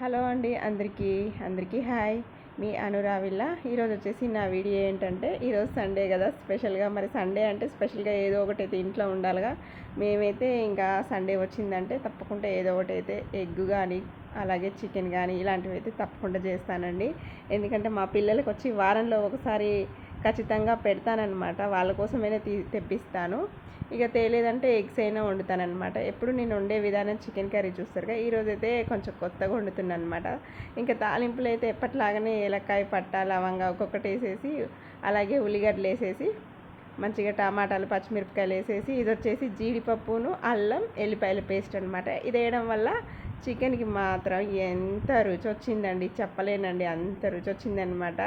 Hello అండి అందరికీ అందరికీ హాయ్. మీ అనురావిల్ల. ఈరోజు వచ్చేసి నా వీడియో ఏంటంటే ఈరోజు సండే కదా స్పెషల్గా. మరి సండే అంటే స్పెషల్గా ఏదో ఒకటి అయితే ఇంట్లో ఉండాలిగా. మేమైతే ఇంకా సండే వచ్చిందంటే తప్పకుండా ఏదో ఒకటి అయితే ఎగ్ కానీ అలాగే చికెన్ కానీ ఇలాంటివి అయితే తప్పకుండా చేస్తానండి. ఎందుకంటే మా పిల్లలకి వచ్చి వారంలో ఒకసారి ఖచ్చితంగా పెడతానమాట వాళ్ళ కోసమైనా తీ తెప్పిస్తాను. ఇక తేలేదంటే ఎగ్స్ అయినా వండుతానమాట ఎప్పుడు నేను వండే విధానం చికెన్ కర్రీ చూస్తారుగా ఈరోజు అయితే కొంచెం కొత్తగా వండుతున్నాను అనమాట ఇంకా తాలింపులు అయితే ఎప్పటిలాగానే ఏలక్కాయ పట్ట లవంగా ఒక్కొక్కటి వేసేసి అలాగే ఉల్లిగడ్డలు వేసేసి మంచిగా టమాటాలు పచ్చిమిరపకాయలు వేసేసి ఇది వచ్చేసి జీడిపప్పును అల్లం ఎల్లిపాయల పేస్ట్ అనమాట ఇది వేయడం వల్ల చికెన్కి మాత్రం ఎంత రుచి వచ్చిందండి చెప్పలేనండి. అంత రుచి వచ్చిందనమాట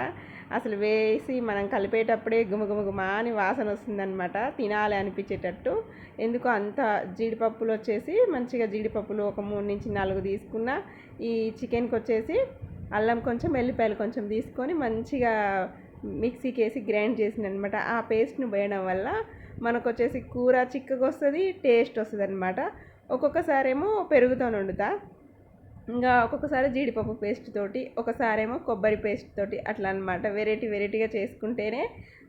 అసలు వేసి మనం కలిపేటప్పుడే గుమగుమగుమా అని వాసన వస్తుందనమాట తినాలి అనిపించేటట్టు. ఎందుకు అంత జీడిపప్పులు వచ్చేసి మంచిగా జీడిపప్పులు ఒక మూడు నుంచి నాలుగు తీసుకున్న ఈ చికెన్కి వచ్చేసి అల్లం కొంచెం ఎల్లిపాయలు కొంచెం తీసుకొని మంచిగా మిక్సీకి వేసి గ్రైండ్ చేసింది అనమాట ఆ పేస్ట్ని వేయడం వల్ల మనకు వచ్చేసి కూర చిక్కగా వస్తుంది టేస్ట్ వస్తుంది అనమాట ఒక్కొక్కసారేమో పెరుగుతో వండుతా ఇంకా ఒక్కొక్కసారి జీడిపప్పు పేస్ట్ తోటి ఒకసారేమో కొబ్బరి పేస్ట్ తోటి అట్లా అనమాట వెరైటీ వెరైటీగా చేసుకుంటేనే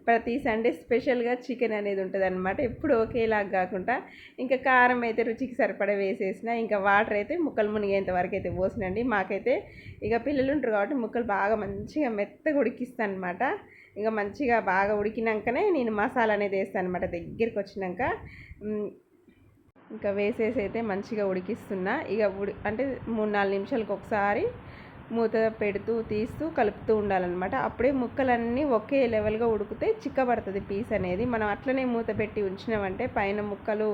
ప్రతి సండే స్పెషల్గా చికెన్ అనేది ఉంటుంది అనమాట ఎప్పుడు ఒకేలాగా కాకుండా ఇంకా కారం అయితే రుచికి సరిపడా వేసేసిన ఇంకా వాటర్ అయితే ముక్కలు మునిగేంత వరకు అయితే పోసినండి. మాకైతే ఇక పిల్లలు ఉంటారు కాబట్టి ముక్కలు బాగా మంచిగా మెత్తగా ఉడికిస్తాను అనమాట ఇంకా మంచిగా బాగా ఉడికినాకనే నేను మసాలా అనేది వేస్తాను అనమాట దగ్గరికి వచ్చినాక ఇంకా వేసేసి అయితే మంచిగా ఉడికిస్తున్నా. ఇక ఉడి అంటే మూడు నాలుగు నిమిషాలకు ఒకసారి మూత పెడుతూ తీస్తూ కలుపుతూ ఉండాలన్నమాట. అప్పుడే ముక్కలన్నీ ఒకే లెవెల్గా ఉడికితే చిక్కబడుతుంది పీస్ అనేది. మనం అట్లనే మూత పెట్టి ఉంచినామంటే పైన ముక్కలు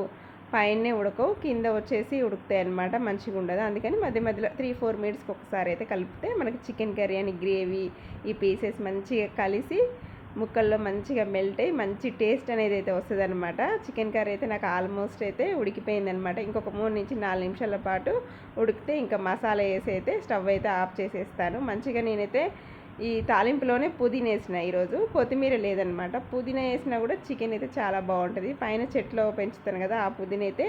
పైనే ఉడకవు కింద వచ్చేసి ఉడుకుతాయి అనమాట మంచిగా ఉండదు. అందుకని మధ్య మధ్యలో త్రీ ఫోర్ మినిట్స్కి ఒకసారి అయితే కలిపితే మనకి చికెన్ కర్రీ అని గ్రేవీ ఈ పీసెస్ మంచిగా కలిసి ముక్కల్లో మంచిగా మెల్ట్ అయ్యి మంచి టేస్ట్ అనేది అయితే వస్తుంది అనమాట చికెన్ కర్రీ అయితే నాకు ఆల్మోస్ట్ అయితే ఉడికిపోయింది అనమాట ఇంకొక మూడు నుంచి నాలుగు నిమిషాల పాటు ఉడికితే ఇంకా మసాలా వేసి అయితే స్టవ్ అయితే ఆఫ్ చేసేస్తాను. మంచిగా నేనైతే ఈ తాలింపులోనే పుదీనా వేసిన ఈరోజు. కొత్తిమీర లేదనమాట పుదీనా వేసినా కూడా చికెన్ అయితే చాలా బాగుంటుంది. పైన చెట్లో పెంచుతాను కదా ఆ పుదీన అయితే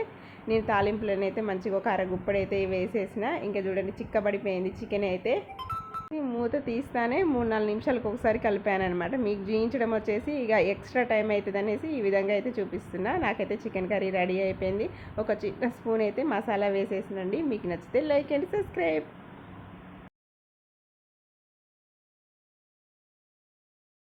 నేను తాలింపులోనైతే మంచిగా ఒక అరగుప్పడైతే వేసేసిన. ఇంకా చూడండి చిక్కబడిపోయింది చికెన్ అయితే. మూత తీస్తానే మూడు నాలుగు నిమిషాలకు ఒకసారి కలిపాను అనమాట మీకు జీయించడం వచ్చేసి ఇక ఎక్స్ట్రా టైం అవుతుంది అనేసి ఈ విధంగా అయితే చూపిస్తున్నా. నాకైతే చికెన్ కర్రీ రెడీ అయిపోయింది. ఒక చిన్న స్పూన్ అయితే మసాలా వేసేసినండి. మీకు నచ్చితే లైక్ అండ్ సబ్స్క్రైబ్.